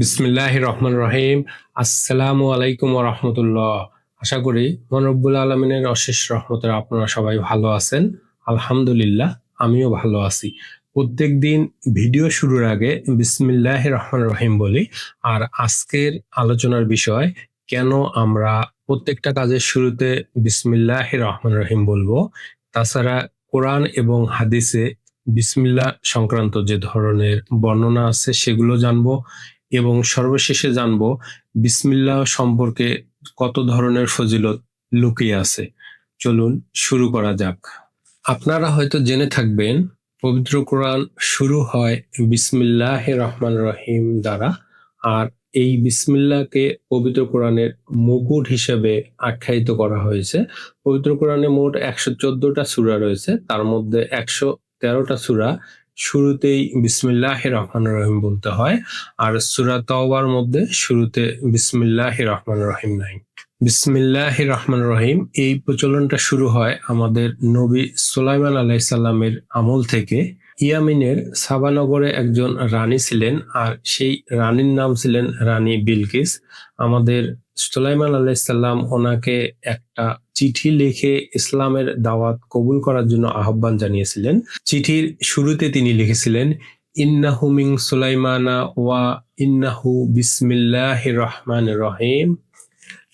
বিসমিল্লাহ রহমান রহিম আসসালামু আলাইকুম রহমতুল্লাহ। আশা করি মনরব্বুল আলমিনের অশেষ রহমতের আপনারা সবাই ভালো আছেন। আলহামদুলিল্লাহ, আমিও ভালো আছি। প্রত্যেক দিন ভিডিও শুরুর আগে বিসমিল্লাহ রহমান রহিম বলি, আর আজকের আলোচনার বিষয়, কেন আমরা প্রত্যেকটা কাজের শুরুতে বিসমিল্লাহ রহমান রহিম বলব? তাছাড়া কোরআন এবং হাদিসে বিসমিল্লাহ সংক্রান্ত যে ধরনের বর্ণনা আছে, সেগুলো জানব। এবং সর্বশেষে জানব বিসমিল্লাহ সম্পর্কে কত ধরনের ফজিলত লুকিয়ে আছে। চলুন শুরু করা যাক। আপনারা হয়তো জেনে থাকবেন, পবিত্র কোরআন শুরু হয় বিসমিল্লাহ রহমান রহিম দ্বারা, আর এই বিসমিল্লাহকে পবিত্র কোরআনের মুকুট হিসেবে আখ্যায়িত করা হয়েছে। পবিত্র কোরআনে মোট একশো চোদ্দটা সূরা রয়েছে, তার মধ্যে একশো তেরোটা সূরা শুরুতেই বিসমিল্লাহ রহমান রহিম বলতে হয়, আর সুরা তওবার মধ্যে শুরুতে বিসমিল্লাহ রহমান রহিম নাই। বিসমিল্লাহ রহমান রহিম, এই প্রচলনটা শুরু হয় আমাদের নবী সুলাইমান আলাইসাল্লামের আমল থেকে। ইয়ামিনের সাবানগরে একজন রানী ছিলেন, আর সেই রানীর নাম ছিলেন রানী বিলকিস। আমাদের সুলাইমান আলাইসাল্লাম ওনাকে একটা চিঠি লিখে ইসলামের দাওয়াত কবুল করার জন্য আহ্বান জানিয়েছিলেন। চিঠির শুরুতে তিনি লিখেছিলেন, ইন্নাহু মিং সুলাইমানা ওয়া ইন্নাহু বিসমিল্লাহ রহমান রহিম।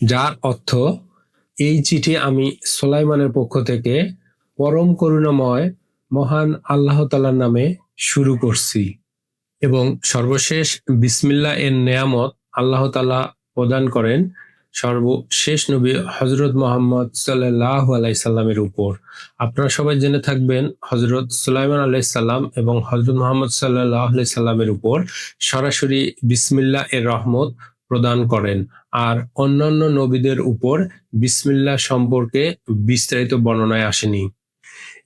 যার অর্থ, এই চিঠি আমি সুলাইমানের পক্ষ থেকে পরম করুণাময়, মহান আল্লাহ তালার নামে শুরু করছি। এবং সর্বশেষ বিসমিল্লা এর নেয়ামত আল্লাহ তালা প্রদান করেন সর্বশেষ নবী হজরত মোহাম্মদ সাল্লাহ আলাইসাল্লামের উপর। আপনারা সবাই জেনে থাকবেন হজরত সুলাইমান আলাইসাল্লাম এবং হজরত মোহাম্মদ সাল্লাহ আলাইসাল্লামের উপর সরাসরি বিসমিল্লা এর রহমত প্রদান করেন। আর অন্যান্য নবীদের উপর বিসমিল্লা সম্পর্কে বিস্তারিত বর্ণনায় আসেনি।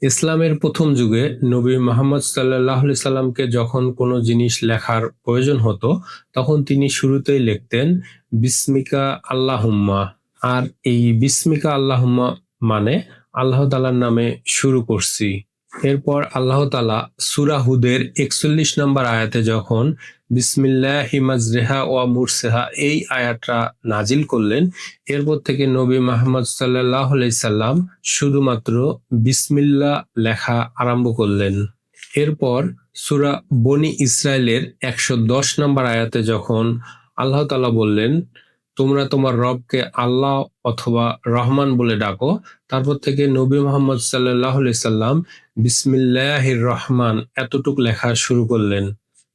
ইসলামের প্রথম যুগে নবী মোহাম্মদ সাল্লাহ সাল্লামকে যখন কোনো জিনিস লেখার প্রয়োজন হতো, তখন তিনি শুরুতেই লিখতেন, বিস্মিকা আল্লাহুম্মা। আর এই বিস্মিকা আল্লাহম্মা মানে আল্লাহ তালার নামে শুরু করছি। এরপর আল্লাহ তালা সুরাহুদের একচল্লিশ নম্বর আয়াতে যখন বিসমিল্লাহ হিমাজরেহা ও মুরসেহা এই আয়াতটা নাজিল করলেন, এরপর থেকে নবী মাহমদ সাল্লাহ সাল্লাম শুধুমাত্র বিসমিল্লা লেখা আরম্ভ করলেন। এরপর সুরা বনি ইসরায়েলের একশো দশ নম্বর আয়াতে যখন আল্লাহ তালা বললেন, তোমরা তোমার রবকে আল্লাহ অথবা রহমান বলে ডাকো। তারপর থেকে নবী মোহাম্মদ সাল্লাহ সাল্লাম বিসমিল্লাহ রহমান এতটুক লেখা শুরু করলেন।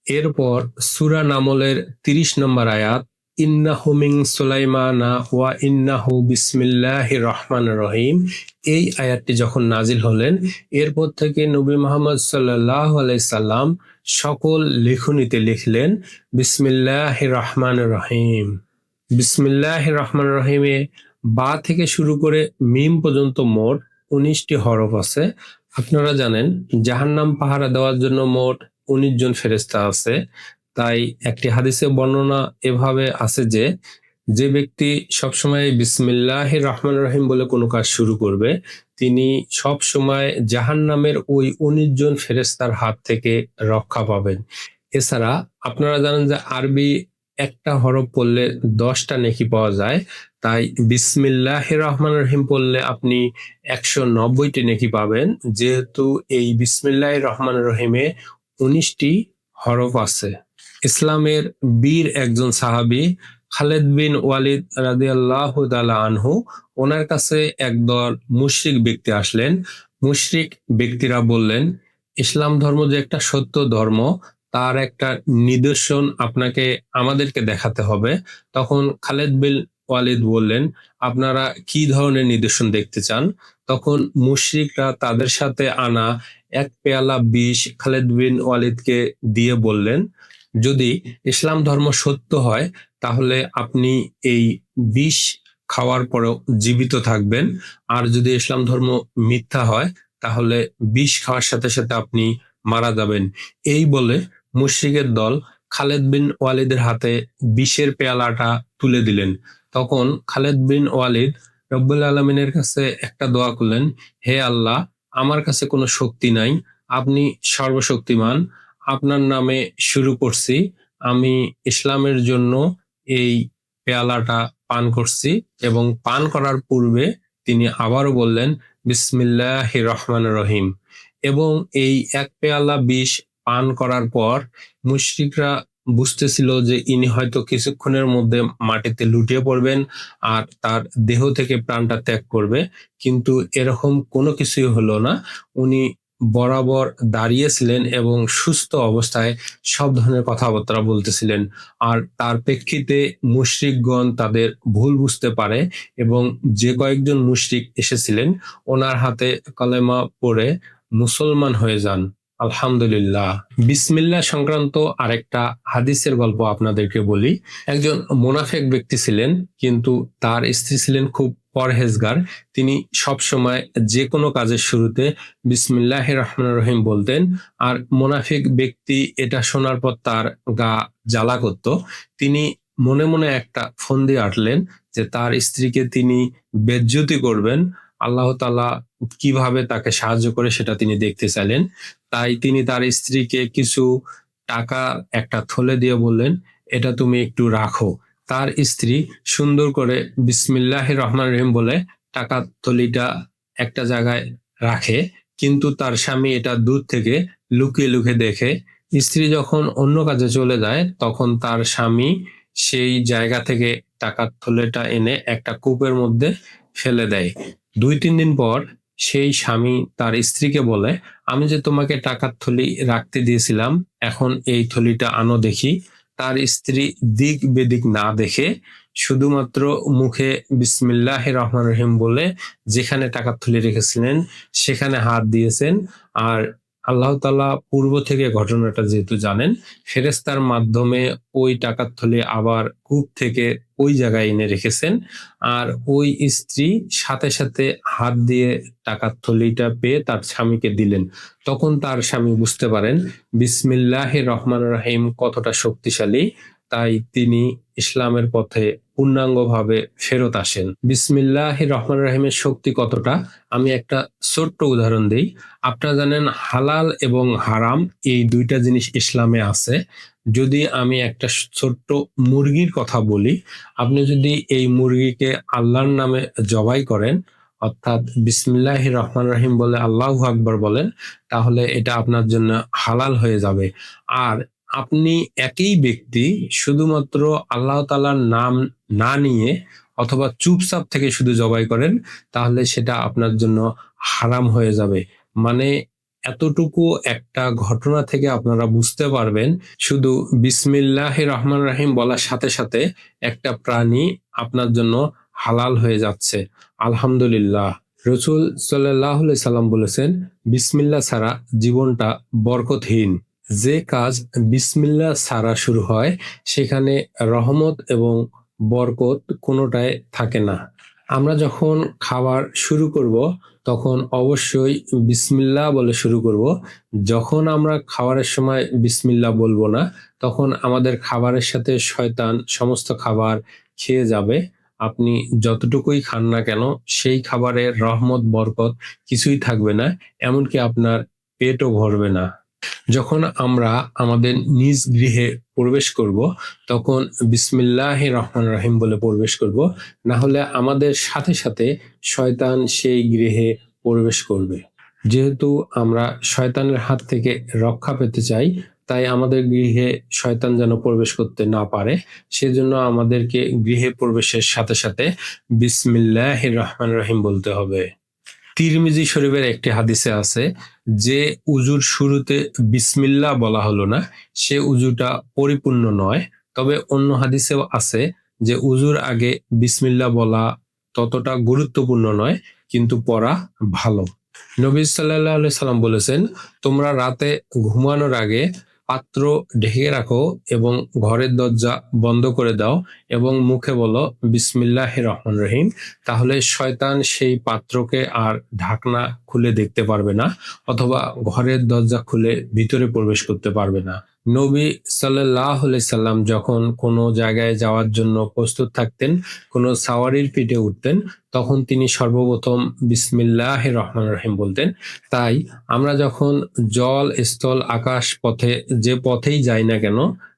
এরপর সুরা নামলের তিরিশ নম্বর আয়াত, ইন্নাহু মিং সুলাইমানা ওয়া ইন্নাহু বিসমিল্লাহ রহমান রহিম। এই আয়াতটি যখন নাজিল হলেন, এরপর থেকে নবী মোহাম্মদ সাল্লাহ সাল্লাম সকল লেখনীতে লিখলেন বিসমিল্লাহ রহমান রহিম। বিসমিল্লাহ রহমান রহিমে বা থেকে শুরু করে মিম পর্যন্ত মোট উনিশটি হরফ আছে। আপনারা জানেন, জাহান্নাম পাহারা দেওয়ার জন্য মোট উনিশ জন ফেরেস্তা আছে। তাই একটি হাদিসে বর্ণনা এভাবে আছে যে যে ব্যক্তি সবসময় বিসমিল্লাহ রহমান রহিম বলে কোনো কাজ শুরু করবে, তিনি সব সময় জাহান নামের ওই উনিশ জন ফেরেস্তার হাত থেকে রক্ষা পাবেন। এছাড়া আপনারা জানেন যে আরবি একটা হরফ পড়লে দশটা নেকি পাওয়া যায়। তাই বিসমিল্লাহ রহমান রহিম পড়লে আপনি একশো নব্বইটি নেকি পাবেন। যেহেতু এই বিসমিল্লাহ রহমান রহিমে উনিশটি হরফ আছে। ইসলামের বীর একজন সাহাবি, খালেদ বিন ওয়ালিদ রাজি আল্লাহ আনহু, ওনার কাছে একদল মুশরিক ব্যক্তি আসলেন। মুশরিক ব্যক্তিরা বললেন, ইসলাম ধর্ম যে একটা সত্য ধর্ম তার একটা নিদর্শন আপনাকে আমাদেরকে দেখাতে হবে। তখন খালেদ বিন ওয়ালিদ বললেন, আপনারা কি ধরনের নিদর্শন দেখতে চান? তখন মুশরিকরা তাদের সাথে আনা এক পেয়ালা বিষ খালেদ বিন ওয়ালিদকে দিয়ে বললেন, যদি ইসলাম ধর্ম সত্য হয়, তাহলে আপনি এই বিষ খাওয়ার পরেও জীবিত থাকবেন। আর যদি ইসলাম ধর্ম মিথ্যা হয়, তাহলে বিষ খাওয়ার সাথে সাথে আপনি মারা যাবেন। এই বলে মুশ্রিকের দল খালেদ বিন ওয়ালিদের হাতে বিষের পেয়ালাটা তুলে দিলেন। তখন খালেদ বিন ওয়ালিদ রব্বুল আলমিনের কাছে একটা দোয়া করলেন, হে আল্লাহ, আমার কাছে কোনো শক্তি নাই, আপনি সর্বশক্তিমান, আপনার নামে শুরু করছি, আমি ইসলামের জন্য এই পেয়ালাটা পান করছি। এবং পান করার পূর্বে তিনি আবারও বললেন বিসমিল্লাহ রহমান রহিম। এবং এই এক পেয়ালা বিষ পান করার পর মুশরিকরা বুঝতেছিল যে ইনি হয়তো কিছুক্ষণের মধ্যে মাটিতে লুটিয়ে পড়বেন আর তার দেহ থেকে প্রাণটা ত্যাগ করবে। কিন্তু এরকম কোনো কিছুই হলো না। উনি বরাবর দাঁড়িয়েছিলেন এবং সুস্থ অবস্থায় সব ধরনের কথাবার্তা বলতেছিলেন। আর তার প্রেক্ষিতে মুশরিকগণ তাদের ভুল বুঝতে পারে এবং যে কয়েকজন মুশরিক এসেছিলেন, ওনার হাতে কলেমা পড়ে মুসলমান হয়ে যান। আলহামদুলিল্লাহ। বিসমিল্লাহ সংক্রান্ত আরেকটা হাদিসের গল্প আপনাদেরকে বলি। একজন মোনাফেক ব্যক্তি ছিলেন, কিন্তু তার স্ত্রী ছিলেন খুব পরহেজগার। তিনি সব সময় যে কোনো কাজের শুরুতে বিসমিল্লাহ রহমান রহিম বলতেন, আর মোনাফিক ব্যক্তি এটা শোনার পর তার গা জ্বালা করত। তিনি মনে মনে একটা ফন্দি আটলেন যে তার স্ত্রীকে তিনি বেজ্জতি করবেন। আল্লাহ তালা কীভাবে তাকে সাহায্য করে সেটা তিনি দেখতে চাইলেন। তাই তিনি তার স্ত্রীকে কিছু টাকা একটা থলে দিয়ে বললেন, এটা তুমি একটু রাখো। তার স্ত্রী সুন্দর করে বিসমিল্লাহ রহমান রহিম বলে টাকা থলিটা একটা জায়গায় রাখে, কিন্তু তার স্বামী এটা দূর থেকে লুকিয়ে লুকিয়ে দেখে। স্ত্রী যখন অন্য কাজে চলে যায়, তখন তার স্বামী সেই জায়গা থেকে টাকার থলেটা এনে একটা কূপের মধ্যে ফেলে দেয়। দুই তিন দিন পর সেই স্বামী তার স্ত্রীকে বলে, আমি যে তোমাকে টাকার থলি রাখতে দিয়েছিলাম, এখন এই থলিটা আনো দেখি। তার স্ত্রী দিক বেদিক না দেখে শুধুমাত্র মুখে বিসমিল্লাহ রহমান রহিম বলে, যেখানে টাকার থলি রেখেছিলেন, সেখানে হাত দিয়েছেন। আর আল্লাহ তালা পূর্ব থেকে ঘটনাটা যেহেতু জানেন ফেরেস্তার মাধ্যমে ওই টাকার থলে আবার কূপ থেকে ওই জায়গায় এনে রেখেছেন। আর ওই স্ত্রী সাথে সাথে হাত দিয়ে টাকার থলিটা পেয়ে তার স্বামীকে দিলেন। তখন তার স্বামী বুঝতে পারেন বিসমিল্লাহ রহমান রাহিম কতটা শক্তিশালী। তাই তিনি ইসলামের পথে পূর্ণাঙ্গভাবে ফেরত আসেন। বিসমিল্লাহ রহমান রাহিমের শক্তি কতটা? আমি একটা ছোট্ট উদাহরণ দিই। আপনারা জানেন হালাল এবং হারাম এই দুইটা জিনিস ইসলামে আছে। যদি আমি একটা ছোট্ট মুরগির কথা বলি, আপনি যদি এই মুরগিকে আল্লাহর নামে জবাই করেন, অর্থাৎ বিসমিল্লাহ রহমান রহিম বলে আল্লাহ আকবর বলেন, তাহলে এটা আপনার জন্য হালাল হয়ে যাবে। আর আপনি একই ব্যক্তি শুধুমাত্র আল্লাহ তালার নাম না নিয়ে অথবা চুপচাপ থেকে শুধু জবাই করেন, তাহলে সেটা আপনার জন্য হারাম হয়ে যাবে। মানে এতটুকু একটা ঘটনা থেকে আপনারা বুঝতে পারবেন, শুধু বিসমিল্লাহ রহমান রাহিম বলার সাথে সাথে একটা প্রাণী আপনার জন্য হালাল হয়ে যাচ্ছে। আলহামদুলিল্লাহ। রসুল সাল্লাহ সাল্লাম বলেছেন বিসমিল্লা ছাড়া জীবনটা বরকতহীন। যে কাজ বিসমিল্লা ছাড়া শুরু হয়, সেখানে রহমত এবং বরকত কোনোটাই থাকে না। আমরা যখন খাবার শুরু করব, তখন অবশ্যই বিসমিল্লা বলে শুরু করব। যখন আমরা খাবারের সময় বিসমিল্লা বলব না, তখন আমাদের খাবারের সাথে শয়তান সমস্ত খাবার খেয়ে যাবে। আপনি যতটুকুই খান না কেন, সেই খাবারের রহমত, বরকত কিছুই থাকবে না, এমনকি আপনার পেটও ভরবে না। যখন আমরা আমাদের নিজ গৃহে প্রবেশ করব, তখন বিসমিল্লাহ রহমান রাহিম বলে প্রবেশ করব। না হলে আমাদের সাথে সাথে শয়তান সেই গৃহে প্রবেশ করবে। যেহেতু আমরা শয়তানের হাত থেকে রক্ষা পেতে চাই, তাই আমাদের গৃহে শয়তান যেন প্রবেশ করতে না পারে, সেজন্য আমাদেরকে গৃহে প্রবেশের সাথে সাথে বিসমিল্লাহ রহমান রহিম বলতে হবে। তিরমিজি শরীফের একটি হাদিসে আছে যে উজুর শুরুতে বিসমিল্লা বলা হলো না, সে উজুটা পরিপূর্ণ নয়। তবে অন্য হাদিসেও আছে যে উজুর আগে বিসমিল্লা বলা ততটা গুরুত্বপূর্ণ নয়, কিন্তু পড়া ভালো। নবী সাল্লাহ সাল্লাম বলেছেন, তোমরা রাতে ঘুমানোর আগে পাত্র ঢেকে রাখো এবং ঘরের দরজা বন্ধ করে দাও এবং মুখে বলো বিসমিল্লাহ রহমান রহিম। তাহলে শয়তান সেই পাত্রকে আর ঢাকনা খুলে দেখতে পারবে না, অথবা ঘরের দরজা খুলে ভিতরে প্রবেশ করতে পারবে না। নবী সাল্লাহ সাল্লাম যখন কোনো জায়গায় যাওয়ার জন্য প্রস্তুত থাকতেন, কোনো সাওয়ারির পিঠে উঠতেন, তখন তিনি সর্বপ্রথম বিসমিল্লাহ রহমান রহিম বলতেন। তাই আমরা যখন জল, স্থল, আকাশ পথে, যে পথেই যাই না কেন,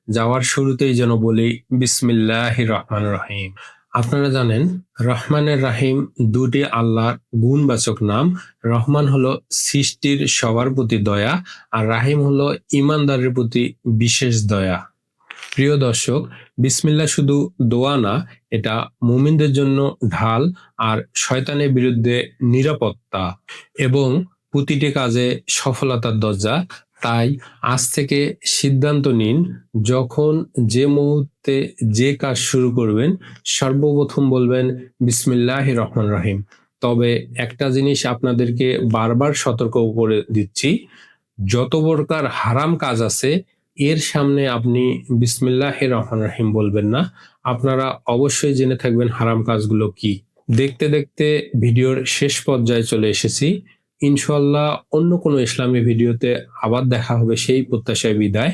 যাওয়ার শুরুতেই যেন বলি বিসমিল্লাহ রহমান রহিম। আপনারা জানেন, রহমানের রাহিম দুটি আল্লাহর গুণবাচক নাম। রহমান হলো সৃষ্টির সবার প্রতি দয়া আর রাহিম হলো ইমানদারের প্রতি বিশেষ দয়া। প্রিয় দর্শক, বিসমিল্লা শুধু দোয়া না, এটা মুমিনদের জন্য ঢাল আর শয়তানের বিরুদ্ধে নিরাপত্তা এবং প্রতিটি কাজে সফলতার দরজা। তাই আজ থেকে সিদ্ধান্ত নিন, যখন যে মুহূর্তে যে কাজ শুরু করবেন, সর্বপ্রথম বলবেন বিসমিল্লাহ রহমান রাহিম। তবে একটা জিনিস আপনাদেরকে বারবার সতর্ক করে দিচ্ছি, যত প্রকার হারাম কাজ আছে, এর সামনে আপনি বিসমিল্লাহ রহমান রাহিম বলবেন না। আপনারা অবশ্যই জেনে থাকবেন হারাম কাজগুলো কি। দেখতে দেখতে ভিডিওর শেষ পর্যায়ে চলে এসেছি। ইনশাল্লাহ অন্য কোনো ইসলামী ভিডিওতে আবার দেখা হবে সেই প্রত্যাশায় বিদায়।